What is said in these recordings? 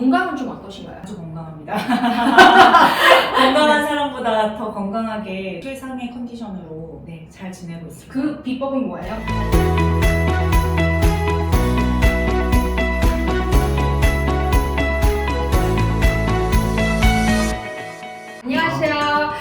건강은 좀 어떠신가요? 아주 건강합니다. 건강한 사람보다 더 건강하게 최상의 컨디션으로 네, 잘 지내고 있습니다. 그 비법은 뭐예요? 안녕하세요.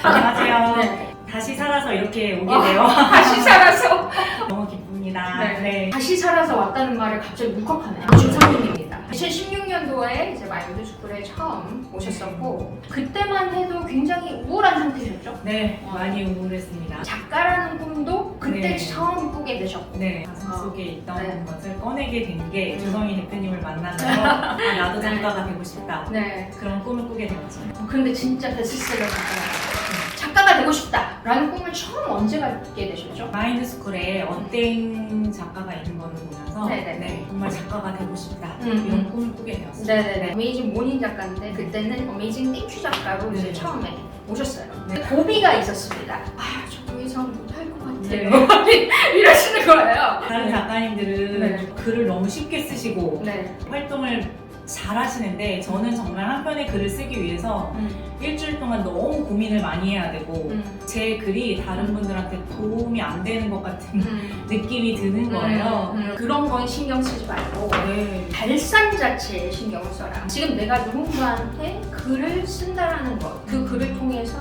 안녕하세요. 네. 다시 살아서 이렇게 오게 어. 되어 다시 살아서 너무 기쁩니다. 네. 네. 다시 살아서 왔다는 말을 갑자기 울컥하네요. 주상님입니다. 2016년도에 이제 마인드 스쿨에 처음 오셨었고 그때만 해도 굉장히 우울한 상태셨죠? 네, 많이 우울했습니다. 작가라는 꿈도 그때 네. 처음 꾸게 되셨고 네, 가슴 속에 있던 네. 것을 꺼내게 된 게 음. 조성희 대표님을 만나서 아, 나도 네. 작가가 되고 싶다. 네. 그런 꿈을 꾸게 되었죠. 어, 근데 진짜 베스트셀러 작가가 작가가 되고 싶다라는 꿈 을 처음 언제 갖게 되셨죠? 마인드 스쿨에 어땡 작가가 있는 거를 보면서 네네네. 네, 정말 작가가 되고 싶다. 음, 이런 음. 꿈을 꾸게 되었어요. 네네네. 어메이징 모닝 작가인데 그때는 어메이징 땡큐 작가로 이제 네. 처음에 오셨어요. 네. 고비가 있었습니다. 아, 저더 이상 못할 것 네. 같아요. 이러시는 거예요. 다른 작가님들은 네. 글을 너무 쉽게 쓰시고 네. 활동을 잘 하시는데 저는 정말 한 편의 글을 쓰기 위해서 음, 일주일 동안 너무 고민을 많이 해야 되고 음, 제 글이 다른 분들한테 도움이 안 되는 것 같은 음. 느낌이 드는 거예요. 음, 음. 그런 건 신경 쓰지 말고 네. 발산 자체에 신경을 써라. 지금 내가 누군가한테 글을 쓴다라는 것, 그 글을 통해서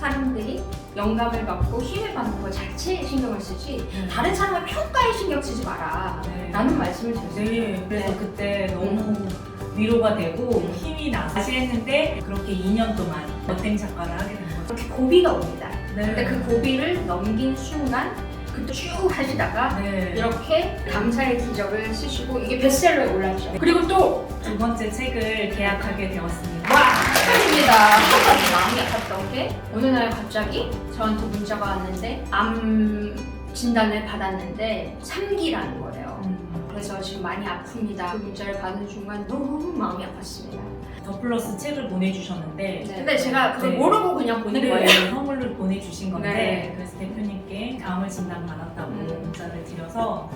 사람들이 영감을 받고 힘을 받는 것 자체에 신경을 쓰지 다른 사람의 평가에 신경 쓰지 마라. 네. 라는 말씀을 드렸어요. 네, 그래서 네. 그때 너무 위로가 되고 음. 힘이 나서 다시 했는데 그렇게 2년 동안 어땡 작가를 하게 된 거죠. 그렇게 고비가 옵니다. 네. 근데 그 고비를 넘긴 순간 그때 쭉 하시다가 네. 이렇게 감사의 기적을 쓰시고 이게 베스트셀러에 올랐죠. 그리고 또 두 번째 책을 계약하게 되었습니다. 와! 축하드립니다. 마음이 아팠던 게 어느 날 갑자기 저한테 문자가 왔는데 암 진단을 받았는데 3기라는 거예요. 음, 그래서 지금 많이 아픕니다. 그 문자를 받은 순간 너무 마음이 아팠습니다. 더 플러스 책을 보내주셨는데 근데 제가 그걸 네. 모르고 그냥 보낸 네, 거예요. 선물로 보내주신 건데 네. 그래서 대표님께 암을 진단받았다고 음. 문자를 드려서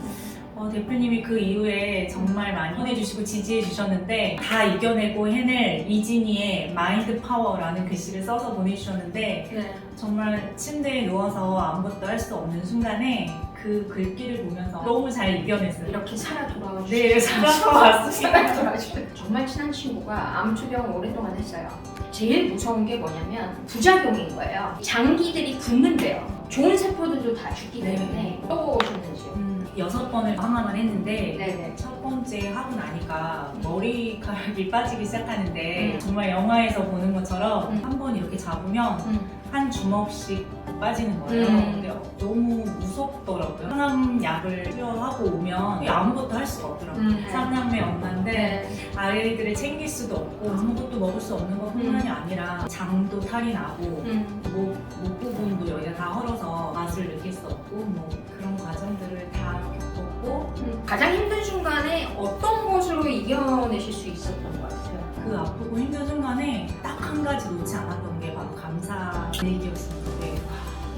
어, 대표님이 그 이후에 정말 많이 보내주시고 지지해 주셨는데 다 이겨내고 해낼 이진희의 마인드 파워라는 글씨를 써서 보내주셨는데 네. 정말 침대에 누워서 아무것도 할 수 없는 순간에 그 글귀를 보면서 너무 잘 이겨냈어요. 이렇게 살아 돌아와 주시고 네, 살아서 왔습니다. 정말 친한 친구가 암 투병을 오랫동안 했어요. 제일 무서운 게 뭐냐면 부작용인 거예요. 장기들이 붓는데요. 좋은 세포들도 다 죽기 네. 때문에 또 오셨는지요? 음, 여섯 번을 항암을 했는데 네네. 첫 번째 하고 나니까 머리카락이 빠지기 시작하는데 음. 정말 영화에서 보는 것처럼 음. 한 번 이렇게 잡으면 음. 한 주먹씩 빠지는 거예요. 음. 근데 너무 무섭더라고요. 항암 약을 투여하고 오면 아무것도 할 수가 없더라고요. 음. 삼남매 엄마인데 네. 아이들을 챙길 수도 없고 아무것도 먹을 수 없는 것뿐만이 음. 아니라 장도 탈이 나고 음. 목, 목 부분도 여기가 다 헐어서 맛을 느낄 수 없고 뭐 그런 과정들을 다 겪었고 음. 가장 힘든 순간에 어떤 것으로 이겨내실 수 있었던 것 같아요? 그 아프고 힘든 순간에 딱 한 가지 놓지 않았던 게 바로 감사. 네.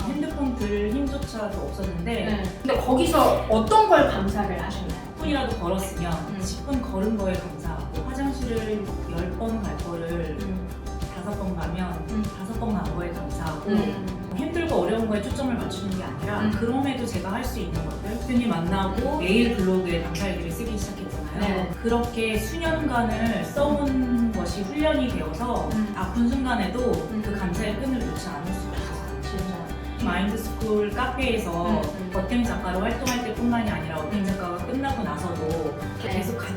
핸드폰 들 힘조차도 없었는데 네. 근데 거기서 어떤 걸 감사를 하셨나요? 10분이라도 걸었으면 음. 10분 걸은 거에 감사하고 화장실을 10번 갈 거를 음. 5번 가면 음. 5번 간 거에 감사하고 음. 힘들고 어려운 거에 초점을 맞추는 게 아니라 음. 그럼에도 제가 할 수 있는 것들 대표님 만나고 메일 블로그에 감사일기를 쓰기 시작했잖아요 네. 그렇게 수년간을 써온 것이 훈련이 되어서 음. 아픈 순간에도 음. 그 감사의 끈을 놓지 않을 수가 있었어요 진짜. 마인드스쿨 카페에서 음, 음. 어템 작가로 활동할 때뿐만이 아니라 어템 작가가 끝나고 나서도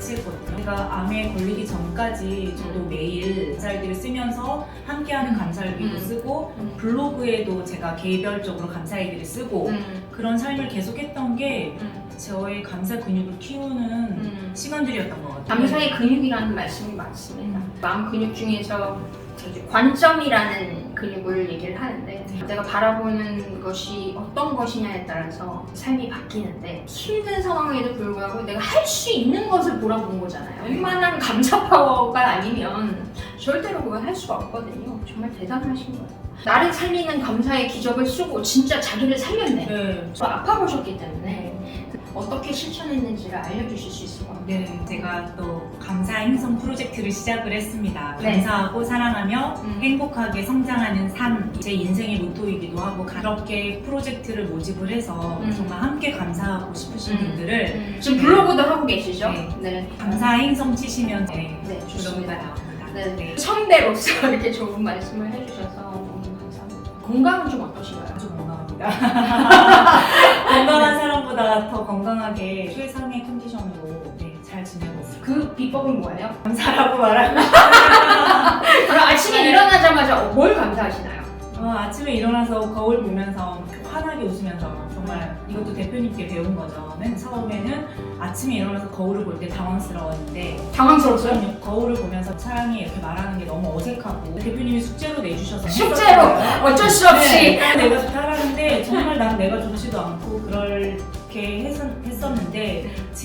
같이 했거든요. 제가 암에 걸리기 전까지 저도 매일 감사일기를 쓰면서 함께하는 감사일기도 음. 쓰고 음. 블로그에도 제가 개별적으로 감사일기를 쓰고 음. 그런 삶을 계속했던 게 음. 저의 감사 근육을 키우는 음. 시간들이었던 것 같아요. 감사의 근육이라는 말씀이 많습니다. 음. 마음 근육 중에서 저기 관점이라는 근육을 얘기를 하는데 네. 내가 바라보는 것이 어떤 것이냐에 따라서 삶이 바뀌는데 힘든 상황에도 불구하고 내가 할 수 있는 것을 보라보는 거잖아요. 네. 웬만한 감사 파워가 아니면 절대로 그걸 할 수가 없거든요. 정말 대단하신 거예요. 나를 살리는 감사의 기적을 쓰고 진짜 자기를 살렸네. 네. 저 아파 보셨기 때문에 어떻게 실천했는지를 알려주실 수 있을 것 같아요. 네, 제가 또 감사 행성 프로젝트를 시작을 했습니다. 네. 감사하고 사랑하며 음. 행복하게 성장하는 삶, 제 인생의 모토이기도 하고 그렇게 프로젝트를 모집을 해서 음. 정말 함께 감사하고 싶으신 음. 분들을 음, 지금 블로그도 하고 계시죠? 네. 네. 감사 행성 치시면 네, 네, 블로그가 좋습니다. 나옵니다. 네. 선배로서 이렇게 좋은 말씀을 해주셔서 너무 감사합니다. 건강은 좀 어떠신가요? 건강합니다. 건강한 사람보다 더 건강하게 최상의 컨디션으로 네, 잘 지내고 있습니다. 그 비법은 뭐예요? 감사라고 말하면 그럼 아침에 네. 일어나자마자 뭘 감사하시나요? 어, 아침에 일어나서 거울 보면서 환하게 웃으면서 정말 이것도 대표님께 배운 거죠. 맨 처음에는 아침에 일어나서 거울을 볼 때 당황스러웠는데 당황스러웠어요? 거울을 보면서 사랑이 이렇게 말하는 게 너무 어색하고 대표님이 숙제로 내주셔서 숙제로. 어쩔 수 없이 네, 내가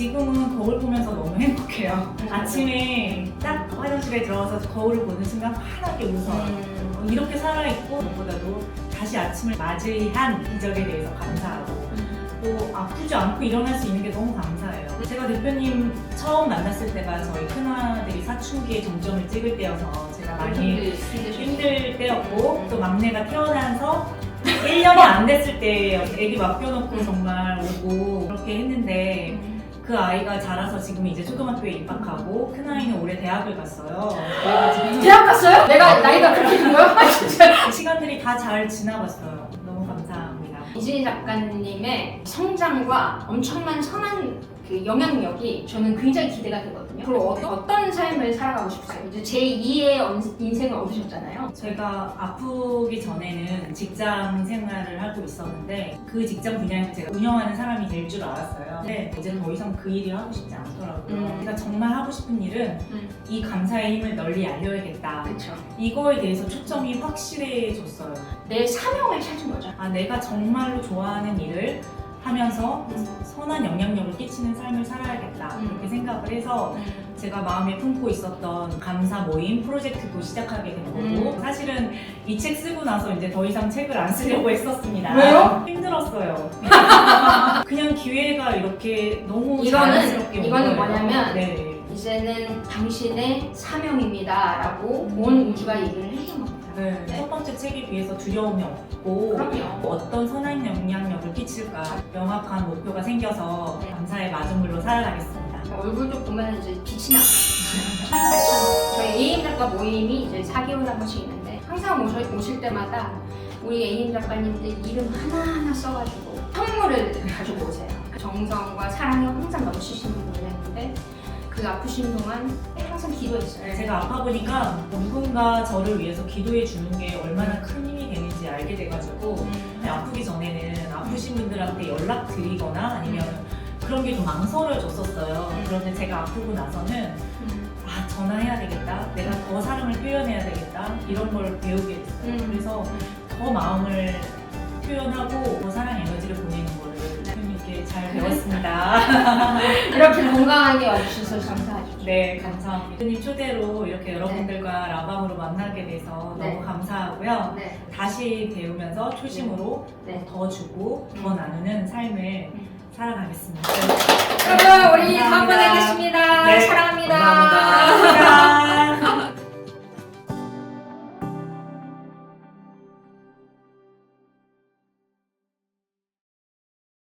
지금은 거울 보면서 너무 행복해요. 음. 아침에 딱 화장실에 들어가서 거울을 보는 순간 환하게 웃어요. 음, 어, 이렇게 살아있고 무엇보다도 다시 아침을 맞이한 기적에 대해서 감사하고 또 아프지 않고 일어날 수 있는 게 너무 감사해요. 제가 대표님 처음 만났을 때가 저희 큰아들이 사춘기에 정점을 찍을 때여서 제가 많이 힘들 때였고 또 막내가 태어나서 1년이 안 됐을 때 애기 맡겨놓고 정말 오고 그렇게 했는데 그 아이가 자라서 지금 이제 초등학교에 입학하고 큰 아이는 올해 대학을 갔어요. 그래가지고 대학 갔어요? 내가 나이가 그렇게 된 거야? 아, 진짜. 시간들이 다 잘 지나갔어요. 너무 감사합니다. 이진희 작가님의 성장과 엄청난 선한 그 영향력이 저는 굉장히 기대가 되거든요. 그리고 어- 어떤 삶을 살아가고 싶으세요? 이제 제2의 인생을 얻으셨잖아요. 제가 아프기 전에는 직장 생활을 하고 있었는데 그 직장 분야에서 제가 운영하는 사람이 될 줄 알았어요. 근데 이제 더 이상 그 일이 하고 싶지 않더라고요. 음. 제가 정말 하고 싶은 일은 음. 이 감사의 힘을 널리 알려야겠다. 그렇죠. 이거에 대해서 초점이 확실해졌어요. 내 사명을 찾은 거죠. 아, 내가 정말로 좋아하는 일을 하면서 선한 영향력을 끼치는 삶을 살아야겠다. 음. 그렇게 생각을 해서 제가 마음에 품고 있었던 감사 모임 프로젝트도 시작하게 된 거고 음. 사실은 이 책 쓰고 나서 이제 더 이상 책을 안 쓰려고 했었습니다. 왜요? 힘들었어요. 그냥 기회가 이렇게 너무 이거는- 자연스럽게 온 이거는 거예요. 뭐냐면 네. 이제는 당신의 사명입니다 라고 온 우주가 얘기를 해준 겁니다. 네. 첫 번째 책에 비해서 두려움이 없고 그럼요. 어떤 선한 영향력을 끼칠까 명확한 목표가 생겨서 네. 감사의 마중물로 살아가겠습니다. 얼굴도 보면 이제 빛이 나. 저희 AIM 작가 모임이 이제 4개월에 한 번씩 있는데 항상 오실, 오실 때마다 우리 AIM 작가님들 이름 하나하나 써가지고 선물을 가지고 오세요. 정성과 사랑이 항상 넘치시는 분이었는데 그 아프신 동안 항상 기도했어요. 제가 아파 보니까 누군가 저를 위해서 기도해 주는 게 얼마나 큰 힘이 되는지 알게 돼가지고 음, 아프기 전에는 아프신 분들한테 연락 드리거나 아니면 그런 게 좀 망설여졌었어요. 음. 그런데 제가 아프고 나서는 음, 아 전화해야 되겠다. 내가 더 사랑을 표현해야 되겠다. 이런 걸 배우게 됐어요. 음. 그래서 더 마음을 이렇게 건강하게 와주셔서 감사하죠. 네, 감사합니다. 대표님 초대로 이렇게 여러분들과 라방으로 만나게 돼서 네. 너무 감사하고요. 네. 다시 배우면서 초심으로 네. 더 주고 더 음. 나누는 삶을 음. 살아가겠습니다. 여러분 우리 감사합니다. 다음번에 뵙겠습니다. 네, 사랑합니다. 감사합니다.